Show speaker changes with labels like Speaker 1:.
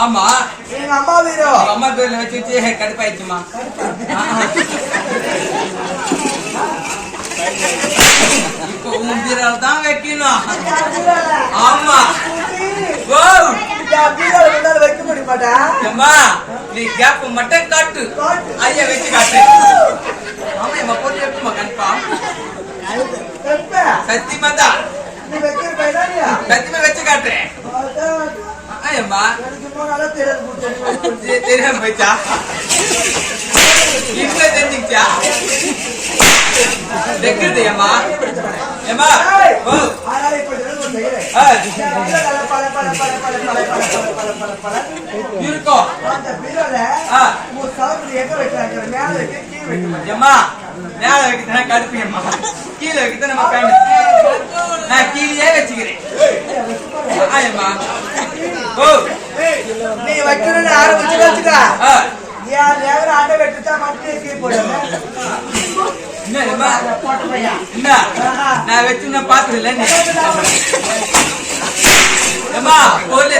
Speaker 1: ஆமா.
Speaker 2: எங்க அம்மா
Speaker 1: உங்க அம்மா பேர்ல வச்சு வச்சு கடுப்பாயிடுச்சுமா இப்போ உன் பீரால தான் வைக்கணும். ஆமா. ஓ
Speaker 2: வைக்க முடிய மாட்டா
Speaker 1: அம்மா நீ கேப் மட்டும் காட்டு.
Speaker 2: காட்டு.
Speaker 1: ஐயா வச்சு காட்டு. ஆமா எம்மா பொருள் எப்பமா
Speaker 2: எப்ப?
Speaker 1: சத்தியமா தான். சத்தியமா வச்சு காட்டுறேன். ஐயம்மா
Speaker 2: போனாலும் தெரியாது
Speaker 1: தெரியாம போச்சா இப்ப தெரிஞ்சுக்கிச்சா வெக்கிறது
Speaker 2: ஏமா ஏமா
Speaker 1: இருக்கும்
Speaker 2: ஏமா மேல கீழே
Speaker 1: வச்சுக்கிறேன் ஓ
Speaker 2: நீ வைக்கணும்னு ஆரம்பிச்சு வச்சுக்கா. யார் எவரும் ஆட்டோ வெட்டுட்டா மட்டும் தீ போடுங்க
Speaker 1: நான் வச்சு பாத்துல இல்ல நீ ஏமா பொருள்